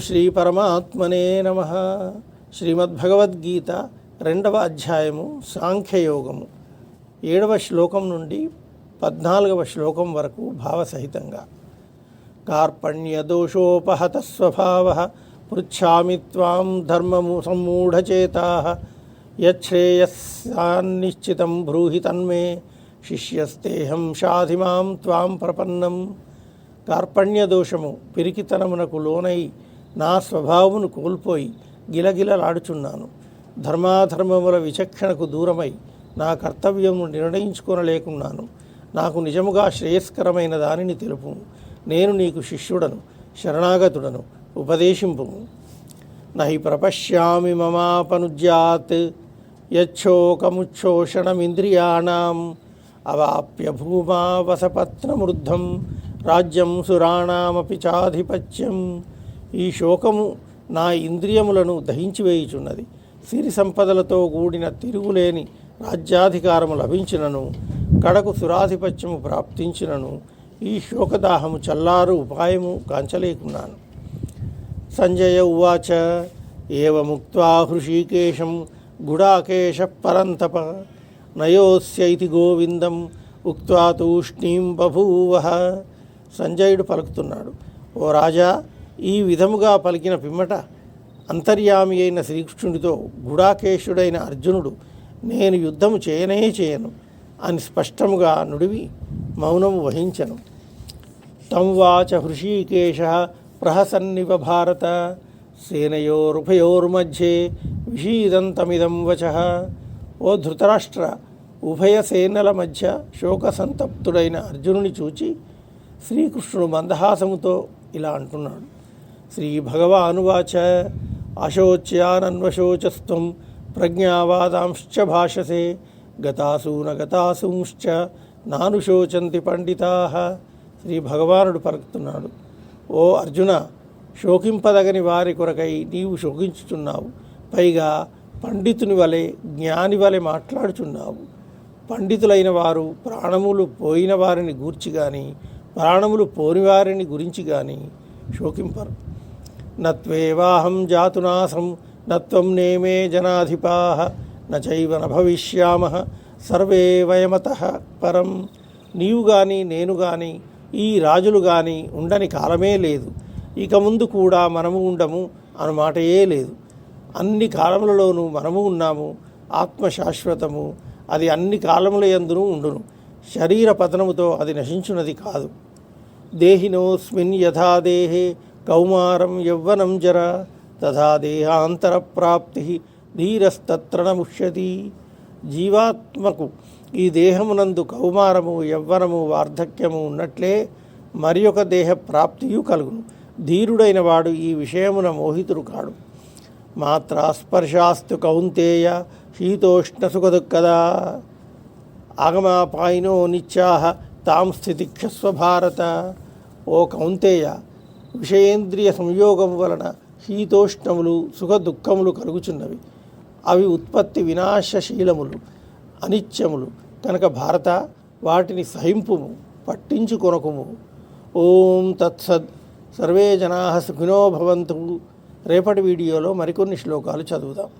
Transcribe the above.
శ్రీ పరమాత్మనే నమ. శ్రీమద్భగవద్గీత రెండవ అధ్యాయము సాంఖ్యయోగము. ఏడవ శ్లోకం నుండి పద్నాలుగవ శ్లోకం వరకు భావసహితంగా. కార్పణ్యదోషోపహత స్వభావ పృచ్ఛామి త్వాం ధర్మము సమ్మూఢచేతా యశ్రేయస్సాన్నిశ్చితం బ్రూహి తన్మే శిష్యస్తేహం షాధిమాం త్వాం ప్రపన్నం. కార్పణ్యదోషము పిరికితనమునకు లోనై నా స్వభావమును కోల్పోయి గిలగిలలాడుచున్నాను. ధర్మాధర్మముల విచక్షణకు దూరమై నా కర్తవ్యము నిర్ణయించుకొనలేకున్నాను. నాకు నిజముగా శ్రేయస్కరమైన దానిని తెలుపు. నేను నీకు శిష్యుడను శరణాగతుడను ఉపదేశింపు. నహి ప్రపశ్యామి మమాపనుజ్యాత్ యచ్చోకముచ్చోషణమింద్రియాణం అవాప్య భూమా వసపత్నమృద్ధం రాజ్యం సురాణామపి చాధిపత్యం. ఈ శోకము నా ఇంద్రియములను దహించివేయుచున్నది. సిరి సంపదలతో కూడిన తిరుగులేని రాజ్యాధికారము లభించినను కడకు సురాధిపత్యము ప్రాప్తించినను ఈ శోకదాహము చల్లారు ఉపాయము కాంచలేకున్నాను. సంజయ ఉవాచ ఏముక్త్వా హృషీకేశం గుడాకేశ పరంతప నయోస్యైతి గోవిందం ఉక్త్వా తూష్ణీం బభూవ. సంజయుడు పలుకుతున్నాడు ఓ రాజా ఈ విధముగా పలికిన పిమ్మట అంతర్యామి అయిన శ్రీకృష్ణుడితో గుడాకేశుడైన అర్జునుడు నేను యుద్ధము చేయనే చేయను అని స్పష్టముగా నుడివి మౌనము వహించను. తం వాచ హృషీకేశ ప్రహసన్నివ భారత సేనయోరుభయోర్మధ్యే విషీదంతమిదం వచ. ఓ ధృతరాష్ట్ర ఉభయ సేనల మధ్య శోకసంతప్తుడైన అర్జునుని చూచి శ్రీకృష్ణుడు మందహాసముతో ఇలా అంటున్నాడు. శ్రీ భగవానువాచ అశోచ్యానన్వశోచస్త్వం ప్రజ్ఞావాదాంశ్చ భాషసే గతాసూన గతాసూంశ్చ నానుశోచంతి పండితా శ్రీ భగవానుడు పలుకుతున్నాడు ఓ అర్జున శోకింపదగని వారి కొరకై నీవు శోకించుచున్నావు పైగా పండితుని వలె జ్ఞాని వలె మాట్లాడుచున్నావు. పండితులైన వారు ప్రాణములు పోయిన వారిని గూర్చి కానీ ప్రాణములు పోని వారిని గురించి కానీ శోకింపరు. నత్వేవాహం జాతునాసం నత్వం నేమే జనాధిపా నైవ న భవిష్యామ సర్వే వయమత పరం. నీవు కానీ నేను కానీ ఈ రాజులు కానీ ఉండని కాలమే లేదు. ఇక ముందు కూడా మనము ఉండము అన్నమాటయే లేదు. అన్ని కాలములలోనూ మనము ఉన్నాము ఆత్మ శాశ్వతము అది అన్ని కాలముల యందును ఉండును. శరీర పతనముతో అది నశించున్నది కాదు. దేహినోస్మిన్ యథా దేహే కౌమారం యవ్వనం జర తథా దేహాంతర ప్రాప్తి ధీరస్తత్ర ముష్యతి జీవాత్మకు ఈ దేహమునందు కౌమారము యవ్వనము వార్ధక్యము ఉన్నట్లే మరి ఒక దేహ ప్రాప్తియు కలుగును. ధీరుడైన వాడు ఈ విషయమున మోహితుడు కాడు. మాత్రాస్పర్శాస్తు కౌంతేయ శీతోష్ణ సుఖదుఃఖదా ఆగమాపాయినో నిత్యాహ తాం స్థితిక్షస్వ భారత. ఓ కౌంతేయ విషయేంద్రియ సంయోగం వలన శీతోష్ణములు సుఖ దుఃఖములు కలుగుచున్నవి. అవి ఉత్పత్తి వినాశశీలములు అనిత్యములు. కనుక భారత వాటిని సహింపుము పట్టించుకొనకుము. ఓం తత్సద్. సర్వే జనా సుఖినో భవంతు. రేపటి వీడియోలో మరికొన్ని శ్లోకాలు చదువుదాం.